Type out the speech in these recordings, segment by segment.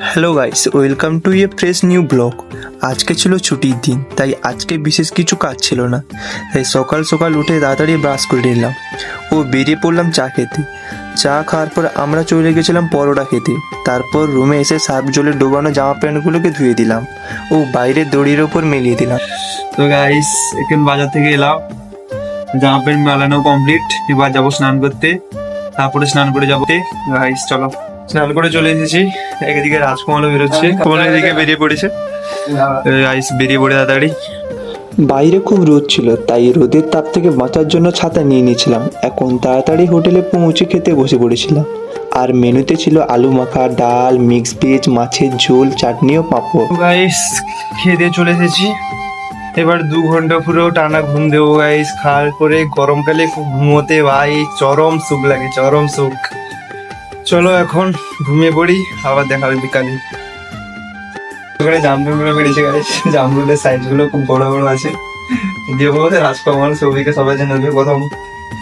Hello guys welcome to a fresh new blog আজকে ছিল ছুটির দিন, তাই আজকে বিশেষ কিছু কাজ ছিল না। তাই সকাল সকাল উঠে তাড়াতাড়ি ব্রাশ করে নিলাম। ও বেরিয়ে পড়লাম চা খেতে। চা খাওয়ার পর আমরা চলে গেছিলাম পরোটা খেতে। তারপর রুমে এসে সার্ফ জলে ডোবানো জামা প্যান্টগুলোকে ধুয়ে দিলাম। ও বাইরে দড়ির ওপর মেলিয়ে দিলাম। তো গাইস এখন বাজার থেকে এলাম। জামা প্যান্ট মেলানো কমপ্লিট এবার যাব স্নান করতে। তারপরে স্নান করে যাব। গাইস চলো। স্নান করে চলে এসেছি। একদিকে রাজকুমারও বেরোচ্ছে। কোন এদিকে বেরিয়ে পড়েছে। গাইস বেরিয়ে পড়ে তাড়াতাড়ি। বাইরে খুব রোদ ছিল তাই রোদের তাপ থেকে বাঁচার জন্য ছাতা নিয়ে নিয়েছিলাম। এখন তাড়াতাড়ি হোটেলে পৌঁছে খেতে বসে পড়েছিলাম। আর মেনুতে ছিল আলু মাখা ডাল মিক্স ভেজ মাছের ঝোল চাটনি ও পাঁপড়। গাইস খেয়ে দিয়ে চলে এসেছি। এবার দু ঘণ্টা পুরো টানা ঘুম দেবো গাইস খাওয়ার পরে গরমকালে খুব ঘুমোতে ভাই চরম সুখ লাগে চরম সুখ। চলো এখন ঘুমিয়ে পড়ি আবার দেখা হবে বিকালে। ওখানে জামরুলগুলো বেরিয়েছে গাইস জামরুলের সাইজগুলো খুব বড় বড় আছে। দিয়ে বলতে রাজকুমার সৌভিকে সবাই জন্য নেবে প্রথম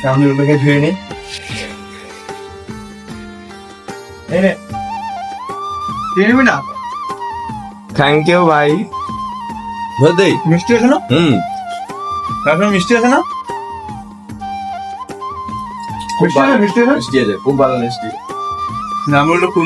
জামরুলগুলোকে ধুয়ে নি এই নে। দিয়ে নিবি না? থ্যাংক ইউ ভাই মিষ্টি আছে না? হুম। মিষ্টি আছে না? মিষ্টি আছে? মিষ্টি আছে খুব ভালো মিষ্টি। জামরুলটা খুব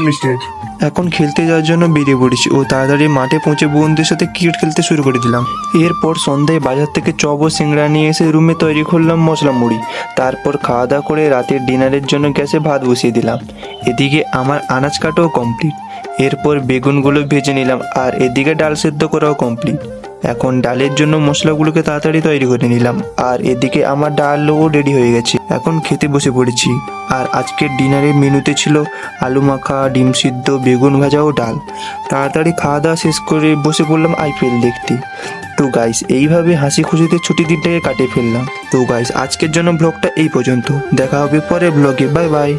এখন খেলতে যাওয়ার জন্য বেরিয়ে পড়েছি ও তাড়াতাড়ি মাঠে পৌঁছে বন্ধুদের সাথে ক্রিকেট খেলতে শুরু করে দিলাম। এরপর সন্ধ্যায় বাজার থেকে চপ ও সিংড়া নিয়ে এসে রুমে তৈরি করলাম মশলা মুড়ি। তারপর খাওয়া দাওয়া করে রাতের ডিনারের জন্য গ্যাসে ভাত বসিয়ে দিলাম। এদিকে আমার আনাজ কাটাও কমপ্লিট এরপর বেগুনগুলো ভেজে নিলাম আর এদিকে ডাল সেদ্ধ করাও কমপ্লিট এখন ডালের জন্য মশলাগুলোকে তাড়াতাড়ি তৈরি করে নিলাম। আর এদিকে আমার ডালও রেডি হয়ে গেছে। এখন খেতে বসে পড়েছি। আর আজকের ডিনারের মেনুতে ছিল আলু মাখা, ডিম সিদ্ধ, বেগুন ভাজা ও ডাল। তাড়াতাড়ি খাওয়া দাওয়া শেষ করে বসে পড়লাম আইপিএল দেখতে। তো গাইস এইভাবে হাসি খুশিতে ছুটি দিনটাকে কাটিয়ে ফেললাম। তো গাইস আজকের জন্য ব্লগটা এই পর্যন্ত। দেখা হবে পরের ব্লগে বাই বাই